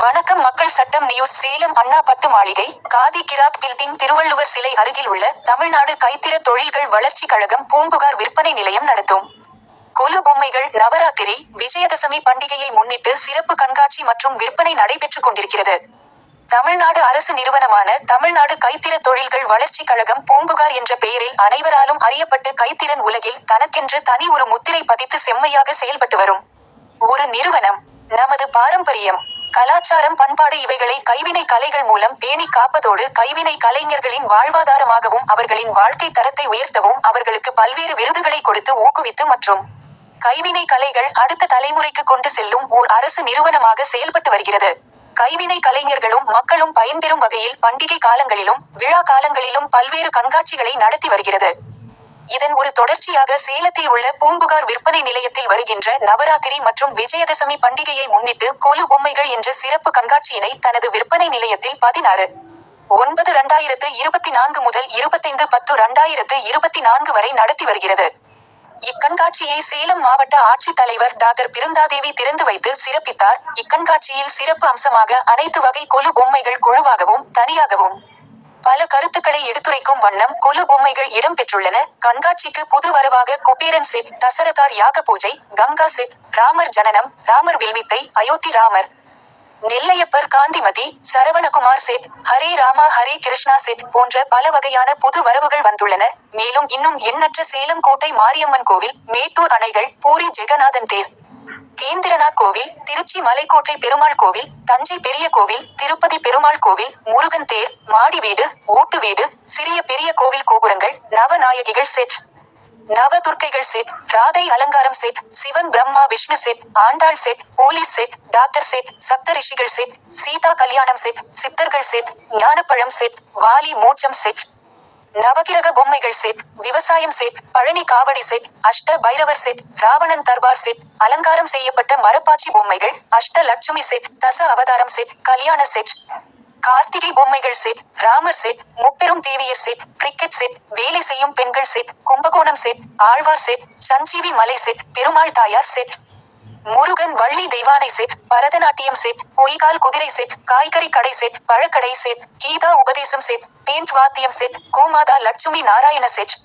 வணக்கம் மக்கள் சட்டம் நியூஸ் சேலம் அண்ணா பட்டு மாளிகை காதி கிராப் பில்டிங் திருவள்ளுவர் சிலை அருகில் உள்ள தமிழ்நாடு கைத்திர தொழில்கள் வளர்ச்சி கழகம் பூம்புகார் விற்பனை நிலையம் நடத்தும். கொலு பொம்மைகள் நவராத்திரி விஜயதசமி பண்டிகையை முன்னிட்டு சிறப்பு கண்காட்சி மற்றும் விற்பனை நடைபெற்றுக் கொண்டிருக்கிறது. தமிழ்நாடு அரசு நிறுவனமான தமிழ்நாடு கைத்திர தொழில்கள் வளர்ச்சி கழகம் பூம்புகார் என்ற பெயரில் அனைவராலும் அறியப்பட்டு கைத்திறன் உலகில் தனக்கென்று தனி ஒரு முத்திரை பதித்து செம்மையாக செயல்பட்டு வரும். ஒரு நிறுவனம் நமது பாரம்பரியம் கலாச்சாரம் பண்பாடு இவைகளை கைவினை கலைகள் மூலம் பேணி காப்பதோடு கைவினை கலைஞர்களின் வாழ்வாதாரமாகவும் அவர்களின் வாழ்க்கை தரத்தை உயர்த்தவும் அவர்களுக்கு பல்வேறு விருதுகளை கொடுத்து ஊக்குவித்து மற்றும் கைவினை கலைகள் அடுத்த தலைமுறைக்கு கொண்டு செல்லும் ஓர் அரசு நிறுவனமாக செயல்பட்டு வருகிறது. கைவினை கலைஞர்களும் மக்களும் பயன்பெறும் வகையில் பண்டிகை காலங்களிலும் விழா காலங்களிலும் பல்வேறு கண்காட்சிகளை நடத்தி வருகிறது. இதன் ஒரு தொடர்ச்சியாக சேலத்தில் உள்ள பூம்புகார் விற்பனை நிலையத்தில் வருகின்ற நவராத்திரி மற்றும் விஜயதசமி பண்டிகையை முன்னிட்டு கொலு பொம்மைகள் என்ற சிறப்பு கண்காட்சியினை தனது விற்பனை நிலையத்தில் பதினாறு ஒன்பது இரண்டாயிரத்து இருபத்தி நான்கு முதல் இருபத்தைந்து பத்து இரண்டாயிரத்து இருபத்தி நான்கு வரை நடத்தி வருகிறது. இக்கண்காட்சியை சேலம் மாவட்ட ஆட்சித்தலைவர் டாக்டர் பிருந்தாதேவி திறந்து வைத்து சிறப்பித்தார். இக்கண்காட்சியில் சிறப்பு அம்சமாக அனைத்து வகை கொலு பொம்மைகள் குழுவாகவும் தனியாகவும் பல கருத்துக்களை எடுத்துரைக்கும் வண்ணம் குல பொம்மைகள் இடம்பெற்றுள்ளன கண்காட்சிக்கு புது வரவாக குபேரன் செட் தசரதார் யாக பூஜை கங்கா செட் ராமர் ஜனனம் ராமர் வில்வித்தை அயோத்தி ராமர் நெல்லையப்பர் காந்திமதி சரவணகுமார் செட் ஹரே ராமா ஹரே கிருஷ்ணா செட் போன்ற பல வகையான புது வரவுகள் வந்துள்ளன. மேலும் இன்னும் எண்ணற்ற சேலம் கோட்டை மாரியம்மன் கோவில் மேட்டூர் அணைகள் பூரி ஜெகநாதன் தேர். கேந்திரநாத் கோவில் திருச்சி மலைக்கோட்டை பெருமாள் கோவில் தஞ்சை பெரிய கோவில் திருப்பதி பெருமாள் கோவில் முருகன் தேர் மாடி வீடு ஓட்டு வீடு சிறிய பெரிய கோவில் கோபுரங்கள் நவநாயகிகள் செட் நவதுர்க்கைகள் செட் ராதை அலங்காரம் set Sivan Brahma Vishnu set Andal set police set doctor set சப்த ரிஷிகள் செட் சீதா கல்யாணம் செட் சித்தர்கள் செட் ஞானப்பழம் செட் வாலி மோட்சம் செட் நவகிரக பொம்மைகள் செட் விவசாயம் செட் பழனி காவடி செட் அஷ்ட பைரவர் செட் ராவணன் தர்பார் செட் அலங்காரம் செய்யப்பட்ட மரப்பாச்சி பொம்மைகள் அஷ்ட லட்சுமி செட் தச அவதாரம் செட் கல்யாண செட் கார்த்திகை பொம்மைகள் செட் ராமர் செட் முப்பெரும் தேவியர் செட் கிரிக்கெட் செட் வேலை செய்யும் பெண்கள் set Kumbakonam set Alwar set Sanjeevi மலை set Perumal Thayar set Murugan Valli Deivanai set Bharatanatyam set பொய்கால் குதிரை செட் காய்கறி கடை செட் பழக்கடை செட் கீதா உபதேசம் செட் பேண்ட் வாத்தியம் செட் கோமாதா லட்சுமி நாராயண செட்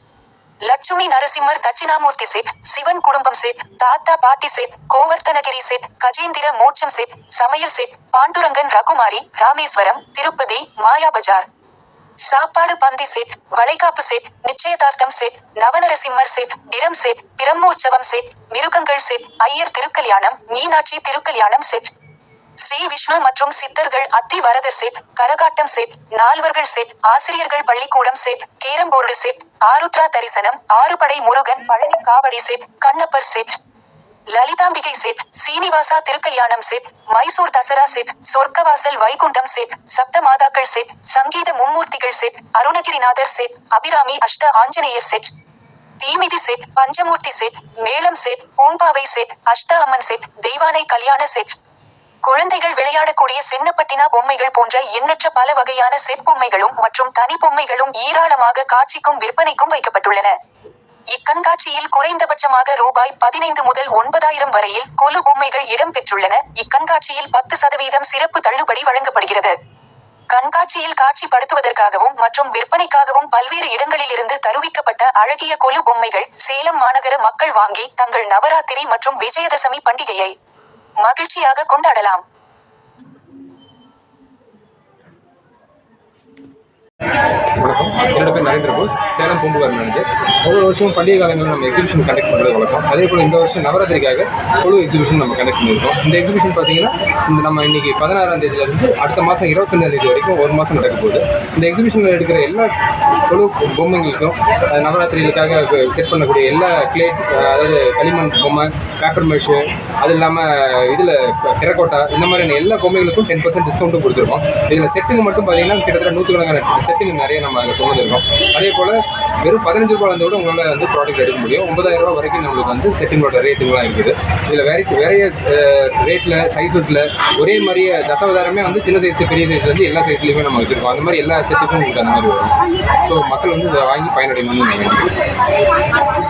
லட்சுமி நரசிம்மர் தட்சிணாமூர்த்தி செட் சிவன் குடும்பம் செட் தாத்தா பாட்டி செட் கோவர்த்தனகிரி செட் கஜேந்திர மோட்சம் செட் சமையல் செட் பாண்டுரங்கன் ரகுமாரி ராமேஸ்வரம் திருப்பதி மாயா பஜார். சாப்பாடு பந்தி செட் வளைகாப்பு செட் நிச்சயதார்த்தம் set Navanarasimhar set drum set Brahmotsavam set மிருகங்கள் செட் ஐயர் திருக்கல்யாணம் மீனாட்சி திருக்கல்யாணம் செட் ஸ்ரீ விஷ்ணு மற்றும் சித்தர்கள் அத்தி வரதர் செட் கரகாட்டம் செட் நால்வர்கள் செட் ஆசிரியர்கள் பள்ளிக்கூடம் செட் கேரம்போர்டு செட் ஆருத்ரா தரிசனம் ஆறுபடை Murugan Palani kavadi set Kannappar set Lalithambigai set Srinivasa திருக்கல்யாணம் செட் மைசூர் தசரா செட் சொர்க்கவாசல் வைகுண்டம் செட் சப்த மாதாக்கள் செட் சங்கீத மும்மூர்த்திகள் செட் அருணகிரிநாதர் செட் அபிராமி அஷ்ட ஆஞ்சநேயர் செட் தீமிதி செட் பஞ்சமூர்த்தி செட் மேளம் செட் பூம்பாவை செட் அஷ்ட அம்மன் செட் தெய்வானை கல்யாண செட் குழந்தைகள் விளையாடக்கூடிய சென்னப்பட்டினா பொம்மைகள் போன்ற எண்ணற்ற பல வகையான செட் பொம்மைகளும் மற்றும் தனி பொம்மைகளும் ஏராளமாக காட்சிக்கும் விற்பனைக்கும் வைக்கப்பட்டுள்ளன. இக்கண்காட்சியில் குறைந்தபட்சமாக ரூபாய் பதினைந்து முதல் ஒன்பதாயிரம் வரையில் கொலு பொம்மைகள் இடம்பெற்றுள்ளன இக்கண்காட்சியில் பத்து சதவீதம் சிறப்பு தள்ளுபடி வழங்கப்படுகிறது. கண்காட்சியில் காட்சிப்படுத்துவதற்காகவும் மற்றும் விற்பனைக்காகவும் பல்வேறு இடங்களிலிருந்து தருவிக்கப்பட்ட அழகிய கொலு பொம்மைகள் சேலம் மாநகர மக்கள் வாங்கி தங்கள் நவராத்திரி மற்றும் விஜயதசமி பண்டிகையை மகிழ்ச்சியாக கொண்டாடலாம். வணக்கம். என்னோட பேர் நரேந்திர போஸ். சேலம் பூம்புகார் மேனேஜர் ஒவ்வொரு வருஷமும் பண்டிகை காலங்களில் நம்ம எக்ஸிபிஷன் கண்டக்ட் பண்ணுறது வழக்கம். அதே போல் இந்த வருஷம் நவராத்திரிக்காக குழு எக்ஸிபிஷன் நம்ம கண்டக்ட் பண்ணியிருக்கோம். இந்த எக்ஸிபிஷன் பார்த்தீங்கன்னா இந்த நம்ம இன்னைக்கு பதினாறாம் தேதியிலிருந்து அடுத்த மாதம் இருபத்தஞ்சாம் தேதி வரைக்கும் ஒரு மாதம் நடக்க போகுது. இந்த எக்ஸிபிஷனில் எடுக்கிற எல்லா குழு பொம்மைங்களுக்கும் நவராத்திரிகளுக்காக செட் பண்ணக்கூடிய எல்லா கிளே அதாவது களிமண் பொம்மை பேப்பர் மெஷு அது இல்லாமல் இதில் டெரக்கோட்டா இந்த மாதிரியான எல்லா பொம்மைகளுக்கும் டென் பர்சன்ட் டிஸ்கவுண்ட்டும் கொடுத்துருக்கோம். இதில் செட்டுங்க மட்டும் பார்த்தீங்கன்னா கிட்டத்தட்ட நூற்றுக்கணக்கான செட்டுங்க நிறைய நம்ம நாங்கள் சொல்லியிருக்கோம் அதே போல் வெறும் பதினஞ்சு ரூபாய் வந்து கூட உங்களால் வந்து ப்ராடக்ட் எடுக்க முடியும். ஒன்பதாயிரம் ரூபாய் வரைக்கும் நம்மளுக்கு வந்து செட்டிங்கோட ரேட்டுங்களாம் இருக்குது. இதில் வேற வேறைய ரேட்டில் சைஸஸில் ஒரே மாதிரியே தசாவதாரமே வந்து சின்ன சைஸ் பெரிய சைஸ் வந்து எல்லா சைஸ்லையுமே நம்ம வச்சுருக்கோம். அந்த மாதிரி எல்லா செட்டுக்கும் உங்களுக்கு அந்த மாதிரி வரும். ஸோ மக்கள் வந்து இதை வாங்கி பயனடையணும்னு நினைக்கிறேன்.